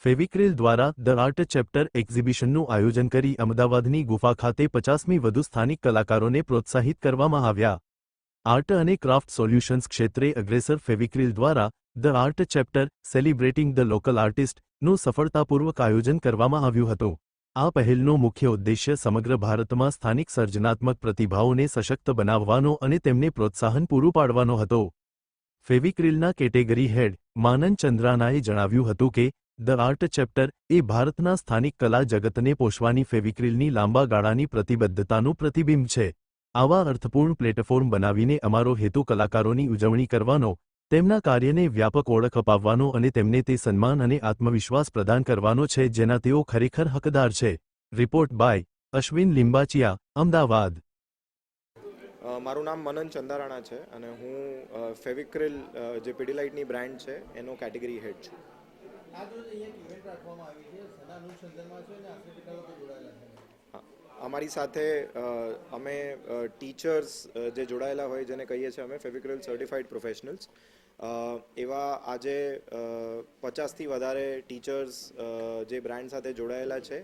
ફેવિક્રિલ દ્વારા the art chapter એક્ઝિબિશનનું આયોજન કરી અમદાવાદની ગુફા ખાતે પચાસમી વધુ સ્થાનિક કલાકારોને પ્રોત્સાહિત કરવામાં આવ્યા. આર્ટ અને ક્રાફ્ટ સોલ્યુશન્સ ક્ષેત્રે અગ્રેસર ફેવિક્રિલ દ્વારા the art chapter celebrating the local આર્ટિસ્ટનું સફળતાપૂર્વક આયોજન કરવામાં આવ્યું હતું. આ પહેલનો મુખ્ય ઉદ્દેશ્ય સમગ્ર ભારતમાં સ્થાનિક સર્જનાત્મક પ્રતિભાઓને સશક્ત બનાવવાનો અને તેમને પ્રોત્સાહન પૂરું પાડવાનો હતો. ફેવિક્રિલના કેટેગરી હેડ માનન ચંદ્રાનાએ જણાવ્યું હતું કે ધ આર્ટ ચેપ્ટર એ ભારતના સ્થાનિક કલા જગતને પોષવાની ફેવિક્રિલની લાંબા ગાળાની પ્રતિબદ્ધતાનું પ્રતિબિંબ છે. આવા અર્થપૂર્ણ પ્લેટફોર્મ બનાવીને અમારો હેતુ કલાકારોની ઉજવણી કરવાનો, તેમના કાર્યને વ્યાપક ઓળખ અપાવવાનો અને તેમને તે સન્માન અને આત્મવિશ્વાસ પ્રદાન કરવાનો છે જેના તેઓ ખરેખર હકદાર છે. Report by Ashwin Limbachiya, Ahmedabad. મારું નામ મનન ચંદારાણા છે અને હું ફેવિક્રિલ જે પીડીલાઇટની બ્રાન્ડ છે એનો કેટેગરી હેડ છું. અમારી સાથે અમે ટીચર્સ જે જોડાયેલા હોય જેને કહીએ છીએ અમે ફેવિક્રિલ સર્ટિફાઈડ પ્રોફેશનલ્સ એવા આજે પચાસથી વધારે ટીચર્સ જે બ્રાન્ડ સાથે જોડાયેલા છે.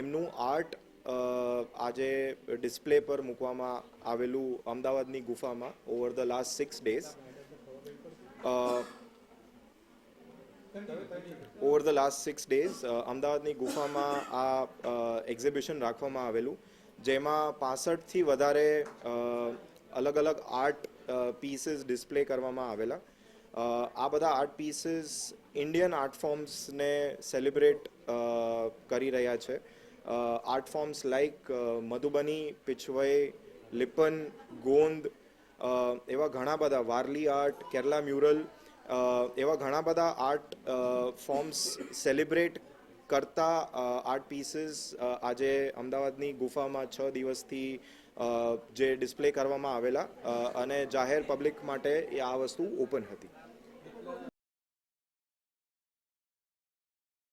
એમનું આર્ટ આજે ડિસ્પ્લે પર મૂકવામાં આવેલું અમદાવાદની ગુફામાં over the last six days over the last six days અમદાવાદની ગુફામાં આ એક્ઝિબિશન રાખવામાં આવેલું, જેમાં પાસઠથી વધારે અલગ અલગ આર્ટ પીસીસ ડિસ્પ્લે કરવામાં આવેલા. આ બધા આર્ટ પીસીસ ઇન્ડિયન આર્ટ ફોર્મ્સને સેલિબ્રેટ કરી રહ્યા છે. Art forms like Madhubani Pichhwai Lippan, Gond એવા ઘણા બધા, વારલી આર્ટ કેરલા મ્યુરલ એવા ઘણા બધા આર્ટ ફોર્મ્સ સેલિબ્રેટ કરતા આર્ટ પીસીસ આજે અમદાવાદની ગુફામાં છ દિવસથી જે ડિસ્પ્લે કરવામાં આવેલા અને જાહેર પબ્લિક માટે આ વસ્તુ ઓપન હતી.